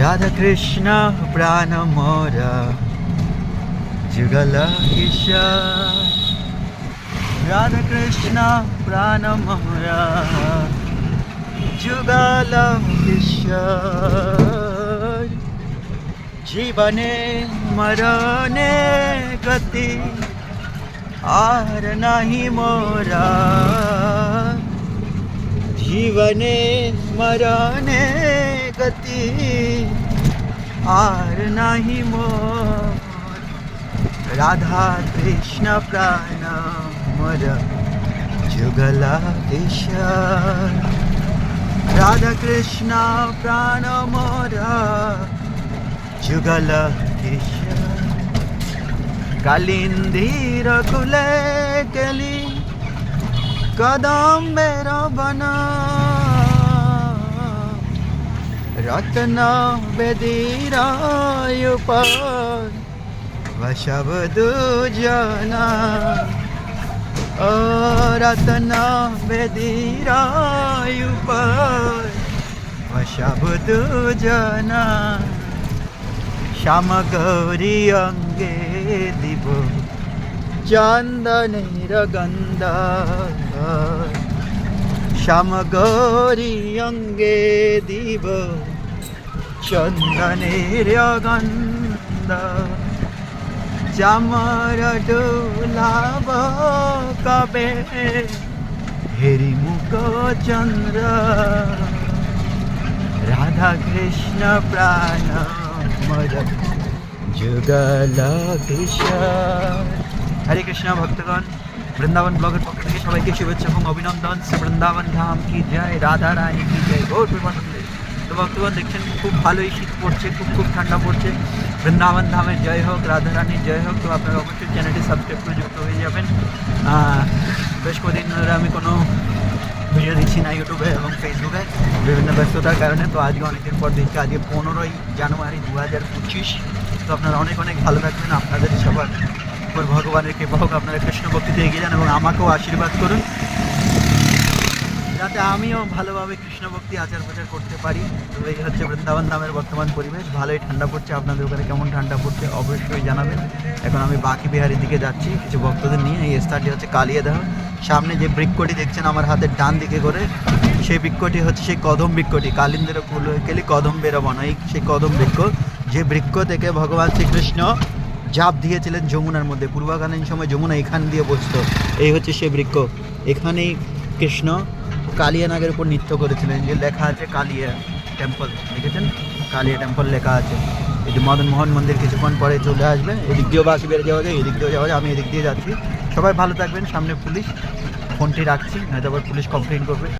রাধা কৃষ্ণ প্রাণ মোরা যুগল কিশোর রাধা কৃষ্ণ প্রাণ মোরা যুগল কিশোর জীবনে মরণে গতি আর নাহি মোরা জীবনে মরণে গতি আর নাহি মোর রাধা কৃষ্ণ প্রাণ মোর যুগলা কিশোর রাধা কৃষ্ণ প্রাণ মোরা যুগল কিশোর কালিন্দির কুলে কেলি কদম্বের বন রত্ন বেদির উপর বসব দুজনা ও রত্ন বেদির উপর বসব দুজনা শ্যাম গৌরী অঙ্গে দিব চন্দনের গন্ধ শ্যাম গৌরী অঙ্গে দিব চন্দনের গন্ধ চামর ডোলাব কবে হেরি মুখ চন্দ্র, রাধা কৃষ্ণ প্রাণ মর যুগল কিশোর হরে কৃষ্ণ, ভক্তগণ, বৃন্দাবন ব্লগের পক্ষ থেকে সবাইকে শুভেচ্ছা এবং অভিনন্দন। বৃন্দাবন ধাম কি জয়, রাধা রানী কি জয়, গৌর তো ভক্তগণ দেখছেন খুব ভালোই শীত পড়ছে, খুব খুব ঠান্ডা পড়ছে। বৃন্দাবন ধামের জয় হোক রাধা রানীর জয় হোক, তো আপনারা অবশ্যই চ্যানেলটি সাবস্ক্রাইব করে যুক্ত হয়ে যাবেন। বেশ কদিন ধরে আমি কোনো ভিডিও দিচ্ছি না ইউটিউবে এবং ফেসবুকে বিভিন্ন ব্যস্ততার কারণে, তো আজকে অনেকদিন পর দিচ্ছি আজকে পনেরোই জানুয়ারি দু হাজার পঁচিশ। তো আপনারা অনেক অনেক ভালো থাকবেন, আপনাদের সবার উপর ভগবানের কৃপা হোক, আপনারা কৃষ্ণ ভক্তিতে এগিয়ে যান এবং আমাকেও আশীর্বাদ করুন। যাতে আমিও ভালোভাবে কৃষ্ণ ভক্তি আচার প্রচার করতে পারি। তো এই হচ্ছে বৃন্দাবন ধামের বর্তমান পরিবেশ। ভালোই ঠান্ডা পড়ছে, আপনাদের ওখানে কেমন ঠান্ডা পড়ছে অবশ্যই জানাবেন। এখন আমি বাকি বিহারির দিকে যাচ্ছি, কিছু ভক্তদের নিয়ে। এই স্থানটি হচ্ছে কালিয়াদাহ সামনে যে বৃক্ষটি দেখছেন আমার হাতের ডান দিকে করে, সেই বৃক্ষটি হচ্ছে সেই কদম বৃক্ষটি, কালিন্দের ফুল কেলি কদম বেরোবানো এই সেই কদম বৃক্ষ, যে বৃক্ষ থেকে ভগবান শ্রীকৃষ্ণ জাপ দিয়েছিলেন যমুনার মধ্যে পূর্বকালীন সময় যমুনা এখান দিয়ে বসতো। এই হচ্ছে সে বৃক্ষ। এখানেই কৃষ্ণ কালিয়া নাগের উপর নৃত্য করেছিলেন, যে লেখা আছে কালিয়া টেম্পল দেখেছেন? কালিয়া টেম্পল লেখা আছে। এই যে মদন মোহন মন্দির কিছুক্ষণ পরে চলে আসবে। এদিক দিয়েও বাসি বেড়ে যাওয়া যায়, এদিক দিয়েও যাওয়া যায়, আমি এদিক দিয়ে যাচ্ছি। সবাই ভালো থাকবেন, সামনে পুলিশ, ফোনটি রাখছি, নয়তো আবার পুলিশ কমপ্লেন করবে।